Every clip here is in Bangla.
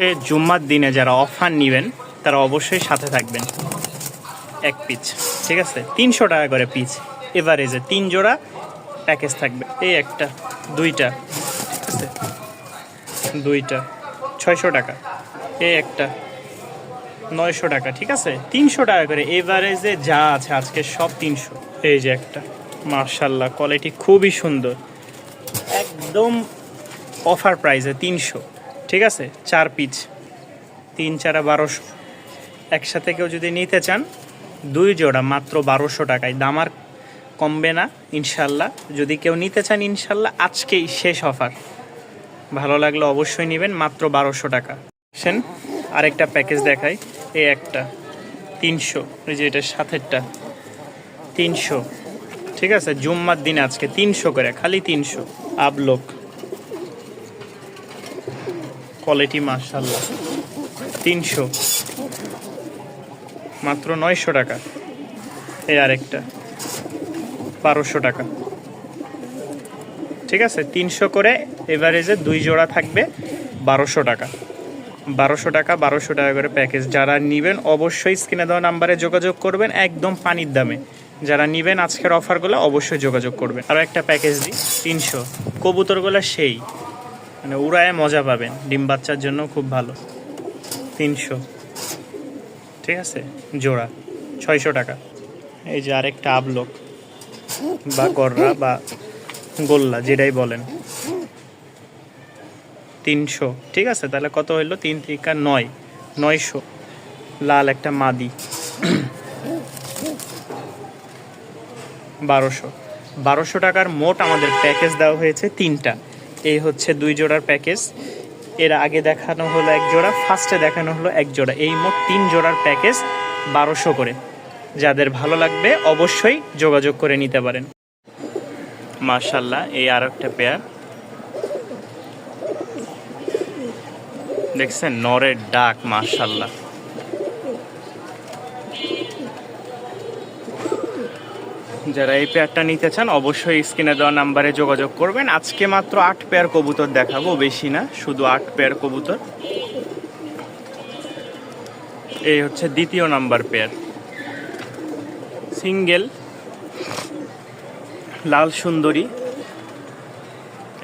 জুম্মার দিনে যারা অফার নেবেন, তারা অবশ্যই সাথে থাকবেন। এক পিচ, ঠিক আছে? তিনশো টাকা করে পিচ। এভারেজে তিন জোড়া প্যাকেজ থাকবে। এই একটা, দুইটা, ঠিক আছে? দুইটা, ছয়শো টাকা। এই একটা, নয়শো টাকা, ঠিক আছে? তিনশো টাকা করে এভারেজে যা আছে আজকে সব তিনশো। এই যে একটা, মার্শাল্লাহ কোয়ালিটি খুবই সুন্দর। একদম অফার প্রাইসে তিনশো। ঠিক আছে? চার পিচ। তিন, চারা বারোশো। একসাথে কেউ যদি নিতে চান, দুই জোড়া মাত্র বারোশো টাকায়। দাম আর কমবে না, ইনশাল্লাহ। যদি কেউ নিতে চান, ইনশাল্লাহ আজকেই শেষ অফার। ভালো লাগলে অবশ্যই নেবেন, মাত্র বারোশো টাকা। সেন আরেকটা প্যাকেজ দেখাই। এ একটা, তিনশো ওই যে এটা সাথেরটা তিনশো, ঠিক আছে? জুম্মার দিন আজকে, তিনশো করে, খালি তিনশো। আবলোক কোয়ালিটি মার্শাল্লাহ তিনশো। মাত্র নয়শো টাকা। এই আরেকটা। বারোশো টাকা। ঠিক আছে? তিনশো করে এভারেজে দুই জোড়া থাকবে বারোশো টাকা। বারোশো টাকা বারোশো টাকা করে প্যাকেজ যারা নেবেন, অবশ্যই স্ক্রিনে দেওয়া নাম্বারে যোগাযোগ করবেন, একদম পানির দামে। যারা নেবেন, আজকের অফারগুলো অবশ্যই যোগাযোগ করবেন। আরও একটা প্যাকেজ দিই, তিনশো। কবুতরগুলো সেই। মানে উড়ায় মজা পাবেন। ডিম বাচ্চার জন্য খুব ভালো। তিনশো। ঠিক আছে? জোড়া। ছয়শো টাকা। এই যে আরেকটা আবলোক। বা গররা বা গোল্লা, যেটাই বলেন। তিনশো। ঠিক আছে? তাহলে কত হইল? তিন থেকে নয়। নয়শো। লাল একটা মাদি। বারোশো। বারোশো টাকার মোট আমাদের প্যাকেজ দেওয়া হয়েছে তিনটা। এই হচ্ছে দুই জোড়ার প্যাকেজ। এর আগে দেখানো হলো এক জোড়া, ফার্স্টে দেখানো হলো এক জোড়া। এই মোট তিন জোড়ার প্যাকেজ বারোশো করে। যাদের ভালো লাগবে অবশ্যই যোগাযোগ করে নিতে পারেন। মার্শাল্লাহ এই আর একটা পেয়ার দেখছেন, নরের ডাক মার্শাল্লাহ যারা এই পেয়ারটা নিতে চান, অবশ্যই স্ক্রিনে দেওয়া নাম্বারে যোগাযোগ করবেন। আজকে মাত্র আট পেয়ার কবুতর দেখাবো, বেশি না, শুধু আট পেয়ার কবুতর। এই হচ্ছে দ্বিতীয় নাম্বার পেয়ার সিঙ্গেল লাল সুন্দরী।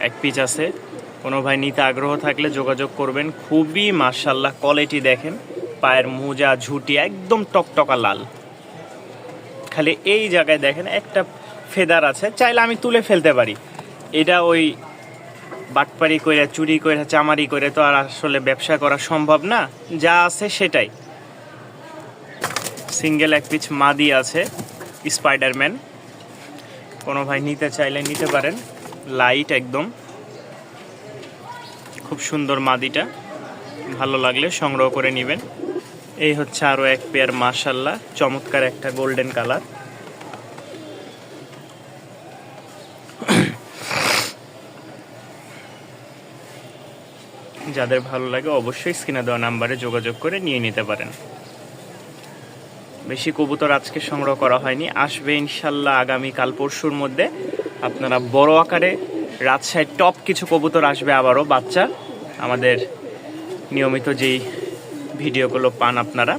এক পিচ আছে। কোনো ভাই নিতে আগ্রহ থাকলে যোগাযোগ করবেন। খুবই মার্শাল্লাহ কোয়ালিটি দেখেন। পায়ের মোজা, ঝুটি একদম টকটকা লাল। খালি এই জায়গায় দেখেন, একটা ফেদার আছে, চাইলে আমি তুলে ফেলতে পারি। এটা ওই বাটপারি করে চুরি করে চামারি করে তো আর আসলে ব্যবসা করা সম্ভব না। যা আছে সেটাই। সিঙ্গেল এক পিচ মাদি আছে, স্পাইডারম্যান। কোনো ভাই নিতে চাইলে নিতে পারেন, লাইট একদম। খুব সুন্দর মাদিটা, ভালো লাগলে সংগ্রহ করে নেবেন। এই হচ্ছে আরও এক পেয়ার মার্শাল্লাহ চমৎকার একটা গোল্ডেন কালার যাদের ভালো লাগে অবশ্যই স্ক্রিনে দেওয়া নাম্বারে যোগাযোগ করে নিয়ে নিতে পারেন। বেশি কবুতর আজকে সংগ্রহ করা হয়নি। আসবে ইনশাল্লাহ আগামী কাল পরশুর মধ্যে। আপনারা বড় আকারে, রাজশাহীর টপ কিছু কবুতর আসবে আবারও বাচ্চা। আমাদের নিয়মিত যেই ভিডিওগুলো পান আপনারা।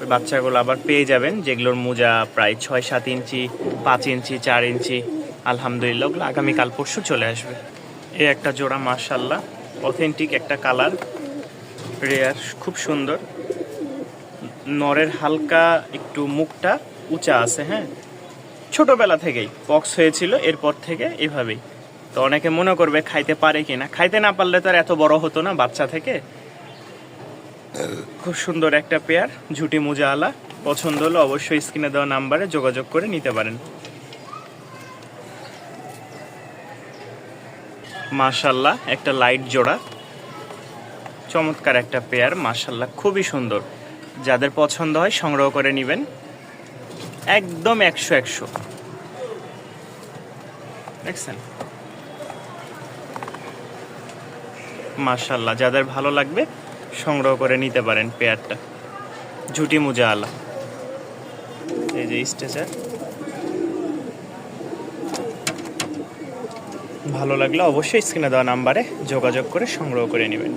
ওই বাচ্চাগুলো আবার পেয়ে যাবেন, যেগুলোর মোজা প্রায় ছয় সাত ইঞ্চি, পাঁচ ইঞ্চি, চার ইঞ্চি, আলহামদুলিল্লাহ, ওগুলো আগামীকাল পরশু চলে আসবে। এ একটা জোড়া মার্শাল্লাহ অথেন্টিক একটা কালার রেয়ার খুব সুন্দর। নরের হালকা একটু মুখটা উঁচা আছে হ্যাঁ? ছোটবেলা থেকেই পক্স হয়েছিল, এরপর থেকে এভাবেই। তো অনেকে মনে করবে খাইতে পারে কি না খাইতে না পারলে তো আর এত বড় হতো না বাচ্চা থেকে। খুব সুন্দর একটা পেয়ার ঝুটি মোজা আলা পছন্দ হলে অবশ্যই স্ক্রিনে দেওয়া নাম্বারে যোগাযোগ করে নিতে পারেন। মাশাল্লাহ, একটা লাইট জোড়া। চমৎকার একটা পেয়ার মাশাল্লাহ, খুবই সুন্দর। যাদের পছন্দ হয় সংগ্রহ করে নেবেন। একদম একশো একশো। দেখছেন? মাশাল্লাহ, যাদের ভালো লাগবে সংগ্রহ করে নিতে পারেন পেয়ারটা। ঝুটি মুজা আলা। এই যে স্টেচার ভালো লাগলে অবশ্যই স্ক্রিনে দেওয়া নাম্বারে যোগাযোগ করে সংগ্রহ করে নেবেন